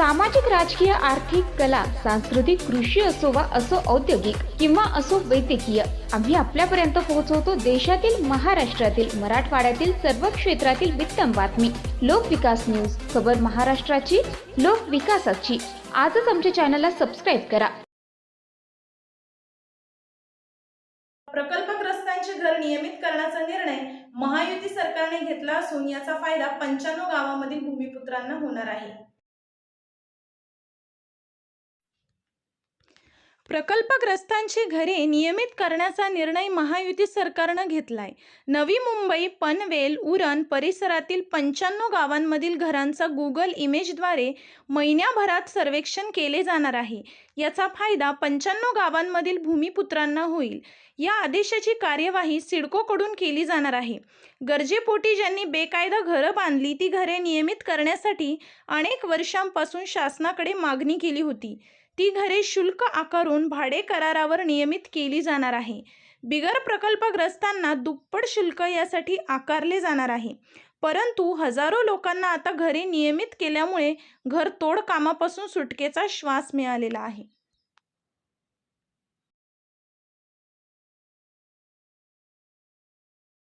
सामाजिक राजकीय आर्थिक कला सांस्कृतिक कृषी असो वा असो औद्योगिक किंवा असो वैद्यकीय आम्ही आपल्यापर्यंत पोहोचवतो देशातील महाराष्ट्रातील मराठवाड्यातील सर्व क्षेत्रातील वित्तम बातमी. लोकविकास न्यूज खबर महाराष्ट्राची लोकविकासाची आजच आमच्या चॅनलला सबस्क्राईब करा. प्रकल्पग्रस्तांची घर नियमित करण्याचा निर्णय महायुती सरकारने घेतला असून याचा फायदा पंच्याण्णव गावामधील भूमिपुत्रांना होणार आहे. प्रकल्पग्रस्तांची घरे नियमित करण्याचा निर्णय महायुती सरकारनं घेतलाय. नवी मुंबई पनवेल उरण परिसरातील पंच्याण्णव गावांमधील घरांचा गुगल इमेजद्वारे महिन्याभरात सर्वेक्षण केले जाणार आहे. याचा फायदा पंच्याण्णव गावांमधील भूमिपुत्रांना होईल. या आदेशाची कार्यवाही सिडकोकडून केली जाणार आहे. गरजेपोटी ज्यांनी बेकायदा घरं बांधली ती घरे नियमित करण्यासाठी अनेक वर्षांपासून शासनाकडे मागणी केली होती. ती घरे शुल्क आकारून भाडे करारावर नियमित केली जाणार आहे. बिगर प्रकल्पग्रस्तांना दुप्पट शुल्क यासाठी आकारले जाणार आहे. परंतु हजारो लोकांना आता घरे नियमित केल्यामुळे घरतोड कामापासून सुटकेचा श्वास मिळालेला आहे.